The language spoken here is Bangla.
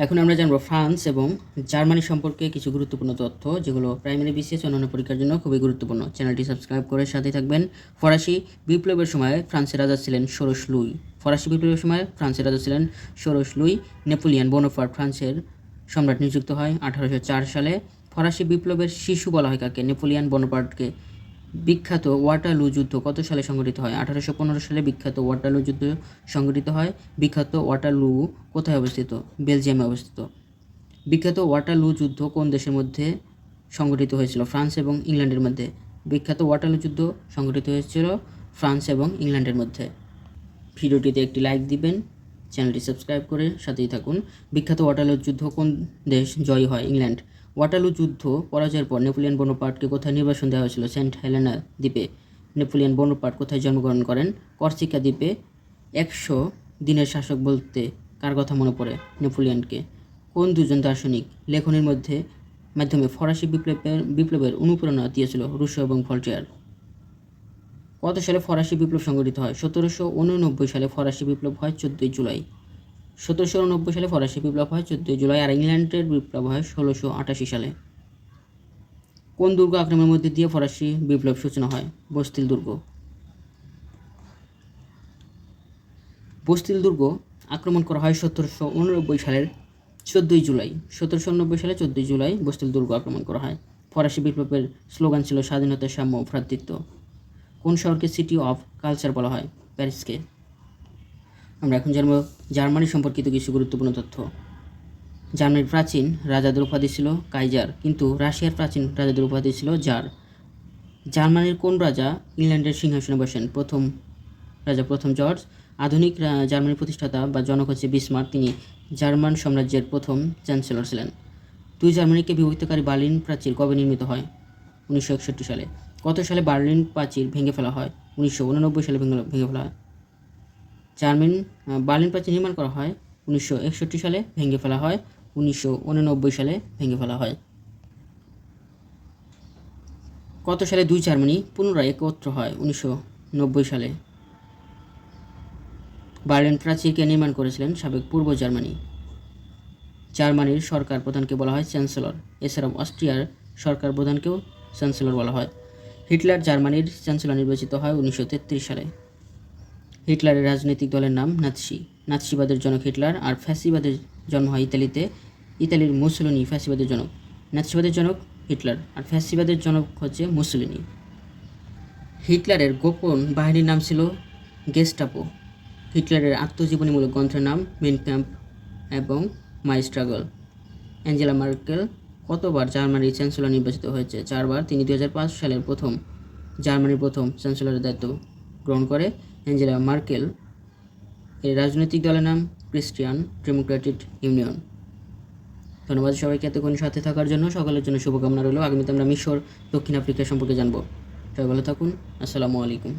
এখন আমরা জানব ফ্রান্স এবং জার্মানি সম্পর্কে কিছু গুরুত্বপূর্ণ তথ্য, যেগুলো প্রাইমারি বিসিএস অন্যান্য পরীক্ষার জন্য খুবই গুরুত্বপূর্ণ। চ্যানেলটি সাবস্ক্রাইব করে সাথে থাকবেন। ফরাসি বিপ্লবের সময় ফ্রান্সের রাজা ছিলেন ষোড়শ লুই। ফরাসি বিপ্লবের সময় ফ্রান্সের রাজা ছিলেন ষোড়শ লুই। নেপোলিয়ান বোনোফার ফ্রান্সের সম্রাট নিযুক্ত হয় আঠারোশো চার সালে। ফরাসি বিপ্লবের শিশু বলা হয় কাকে? নেপোলিয়ান বোনোপার্টকে বিখ্যাত ওয়াটারলু যুদ্ধ কত সালে সংঘটিত হয়? আঠারোশো পনেরো সালে বিখ্যাত ওয়াটারলু যুদ্ধ সংঘটিত হয়। বিখ্যাত ওয়াটারলু কোথায় অবস্থিত? বেলজিয়ামে অবস্থিত। বিখ্যাত ওয়াটারলু যুদ্ধ কোন দেশের মধ্যে সংঘটিত হয়েছিল? ফ্রান্স এবং ইংল্যান্ডের মধ্যে। বিখ্যাত ওয়াটারলু যুদ্ধ সংঘটিত হয়েছিল ফ্রান্স এবং ইংল্যান্ডের মধ্যে। ভিডিওটিতে একটি লাইক দিবেন, চ্যানেলটি সাবস্ক্রাইব করে সাথেই থাকুন। বিখ্যাত ওয়াটারলু যুদ্ধ কোন দেশ জয়ী হয়? ইংল্যান্ড। ওয়াটারলু যুদ্ধ পরাজয়ের পর নেপোলিয়ান বনোপার্টকে কোথায় নির্বাসন দেওয়া হয়েছিল? সেন্ট হেলেনা দ্বীপে। নেপোলিয়ান বনোপার্ট কোথায় জন্মগ্রহণ করেন? কর্সিকা দ্বীপে। একশো দিনের শাসক বলতে কার কথা মনে পড়ে নেপোলিয়ানকে? কোন দুজন দার্শনিক লেখনের মধ্যে মাধ্যমে ফরাসি বিপ্লবের বিপ্লবের অনুপ্রেরণা দিয়েছিল রুশো এবং ভল্টিয়ার? কত সালে ফরাসি বিপ্লব সংগঠিত হয়? সতেরোশো উননব্বই সালে ফরাসি বিপ্লব হয় চোদ্দোই জুলাই। সতেরোশো উননব্বই সালে ফরাসি বিপ্লব হয়, চোদ্দোই জুলাই আর ইংল্যান্ডের বিপ্লব হয় ষোলোশো আটাশি সালে। কোন দুর্গ আক্রমণের মধ্যে দিয়ে ফরাসি বিপ্লব সূচনা হয়? বস্তিল দুর্গ। বস্তিল দুর্গ আক্রমণ করা হয় সতেরোশো উননব্বই সালের চোদ্দোই জুলাই। সতেরোশো উননব্বই সালে চোদ্দোই জুলাই বস্তিল দুর্গ আক্রমণ করা হয়। ফরাসি বিপ্লবের স্লোগান ছিল স্বাধীনতা, সাম্য, ভ্রাতৃত্ব। কোন শহরকে সিটি অফ কালচার বলা হয়? প্যারিসকে। আমরা এখন জানব জার্মানি সম্পর্কিত কিছু গুরুত্বপূর্ণ তথ্য। জার্মানির প্রাচীন রাজাদের উপাধি ছিল কাইজার, কিন্তু রাশিয়ার প্রাচীন রাজাদের উপাধি ছিল জার। জার্মানির কোন রাজা ইংল্যান্ডের সিংহাসনে বসেন? প্রথম রাজা প্রথম জর্জ। আধুনিক জার্মানির প্রতিষ্ঠাতা বা জনক হচ্ছে বিসমার্ক। তিনি জার্মান সাম্রাজ্যের প্রথম চ্যান্সেলর ছিলেন। দুই জার্মানিকে বিভক্তকারী বার্লিন প্রাচীর কবে নির্মিত হয়? উনিশশো একষট্টি সালে। কত সালে বার্লিন প্রাচীর ভেঙে ফেলা হয়? উনিশশো উননব্বই সালে ভেঙে ভেঙে ফেলা হয়। জার্মান বার্লিন প্রাচীর নির্মাণ করা হয়। উনিশশো একষট্টি সালে ভেঙে ফেলা হয়। উনিশশো উননব্বই সালে ভেঙে ফেলা হয়। কত সালে দুই জার্মানি পুনরায় একত্র হয়? উনিশশো নব্বই সালে। বার্লিন প্রাচীরকে নির্মাণ করেছিলেন সাবেক পূর্ব জার্মানি। জার্মানির সরকার প্রধানকে বলা হয় চ্যান্সেলর। এছাড়াও অস্ট্রিয়ার সরকার প্রধানকেও চ্যান্সেলর বলা হয়। হিটলার জার্মানির চ্যান্সেলর নির্বাচিত হয় উনিশশো তেত্রিশ সালে। হিটলারের রাজনৈতিক দলের নাম নাৎসি। নাৎসিবাদের জনক হিটলার আর ফ্যাসিবাদের জন্ম হয় ইতালিতে। ইতালির মুসলিনি ফ্যাসিবাদের জনক। নাৎসিবাদের জনক হিটলার আর ফ্যাসিবাদের জনক হচ্ছে মুসলিনি। হিটলারের গোপন বাহিনীর নাম ছিল গেস্টাপো। হিটলারের আত্মজীবনীমূলক গ্রন্থের নাম মেন ক্যাম্প এবং মাই স্ট্রাগল। অ্যাঞ্জেলা মার্কেল কতবার জার্মানির চ্যান্সেলর নির্বাচিত হয়েছে? চারবার। তিনি দু হাজার পাঁচ সালের প্রথম জার্মানির প্রথম চ্যান্সেলরের দায়িত্ব গ্রহণ করে। অ্যাঞ্জেলা মার্কেল, এর রাজনৈতিক দলের নাম ক্রিস্টিয়ান ডেমোক্রেটিক ইউনিয়ন। ধন্যবাদ সবাইকে এতক্ষণ সাথে থাকার জন্য। সকলের জন্য শুভকামনা রইল। আগামীতে আমরা মিশর, দক্ষিণ আফ্রিকা সম্পর্কে জানব। সবাই ভালো থাকুন। আসসালামু আলাইকুম।